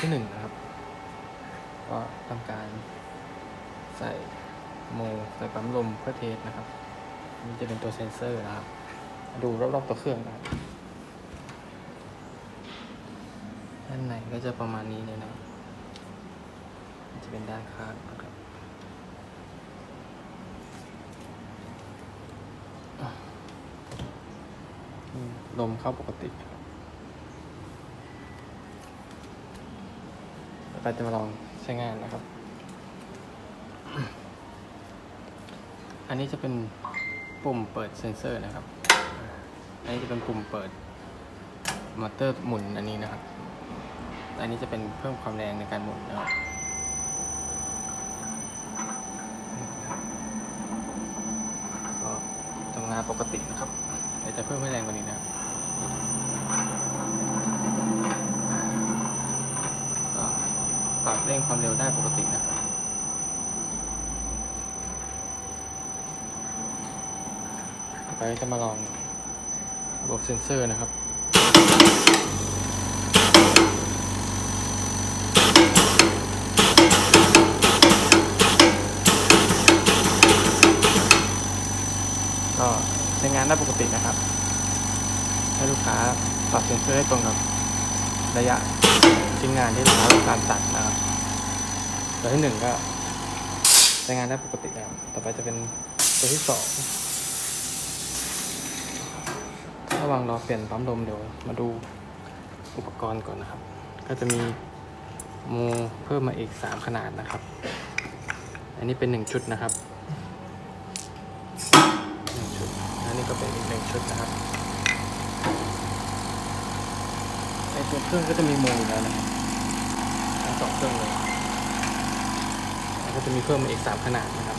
ที่หนึ่งนะครับ ก็ทำการใส่โมใส่ปั๊มลมเพื่อเทสนะครับนี่จะเป็นตัวเซนเซอร์นะครับ ดูรอบๆตัวเครื่องนะครับด้านในก็จะประมาณนี้เลยนะจะเป็นด้านข้างนะครับลมเข้าปกติครับแล้วก็ จะมาลองใช้งานนะครับ อันนี้จะเป็นปุ่มเปิดเซนเซอร์นะครับ อันนี้จะเป็นปุ่มเปิดมอเตอร์หมุนอันนี้นะครับ อันนี้จะเป็นเพิ่มความแรงในการหมุนนะครับก็ทำงานปกตินะครับเดี๋ยวจะเพิ่มให้แรงกว่านี้นะครับ ปรับเร่งความเร็วได้ปกตินะครับไปจะมาลองระบบเซ็นเซอร์นะครับก็ใช้งานได้ปกตินะครับ ให้ลูกค้าปรับเซ็นเซอร์ให้ตรงกับระยะชิ้นงานที่ลูกค้าต้องการตัดนะครับ ตัวที่หนึ่งก็ใช้งานได้ปกตินะครับ ต่อไปจะเป็นตัวที่สองระหว่างรอเปลี่ยนปั๊มลมเดี๋ยวมาดูอุปกรณ์ก่อนนะครับ ก็จะมีมูเพิ่มมาอีก 3 ขนาดนะครับ อันนี้เป็น 1 ชุดนะครับหนึ่งชุดอันนี้ก็เป็นอีกหนึ่งชุดนะครับในตัวเครื่องก็จะมีมูอยู่แล้วนะครับทั้งสองเครื่องเลย ก็จะมีเพิ่มมาอีก3ขนาดนะครับ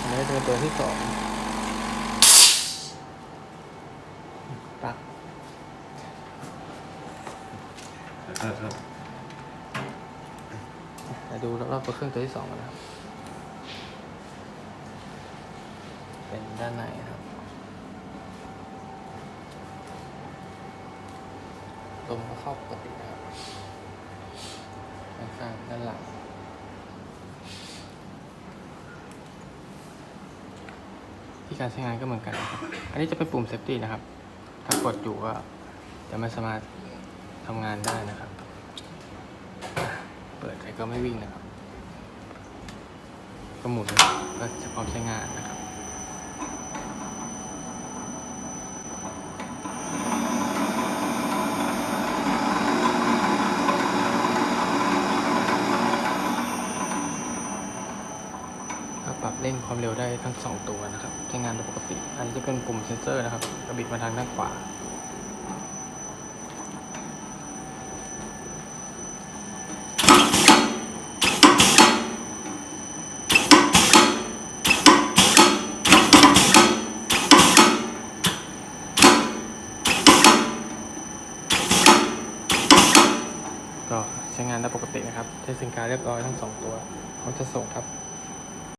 อันนี้จะเป็นตัวที่สองปักเออเออมาดูรอบๆตัวเครื่องตัวที่สองกันนะเป็นด้านในครับ ลมก็เข้าปกตินะครับด้านข้างด้านหลังที่การใช้งานก็เหมือนกันนะครับ อันนี้จะเป็นปุ่มเซฟตี้นะครับ ถ้ากดอยู่ก็จะไม่สามารถทำงานได้นะครับ เปิดไปก็ไม่วิ่งนะครับ ก็หมุนก็จะพร้อมใช้งานนะครับ เร่งความเร็วได้ทั้งสองตัวนะครับใช้งานได้ปกติ อันนี้จะเป็นปุ่มเซนเซอร์นะครับกระบิดมาทางด้านขวา ก็ใช้งานได้ปกตินะครับใช้สินค้าเรียบร้อยทั้งสองตัวเขาจะส่งครับ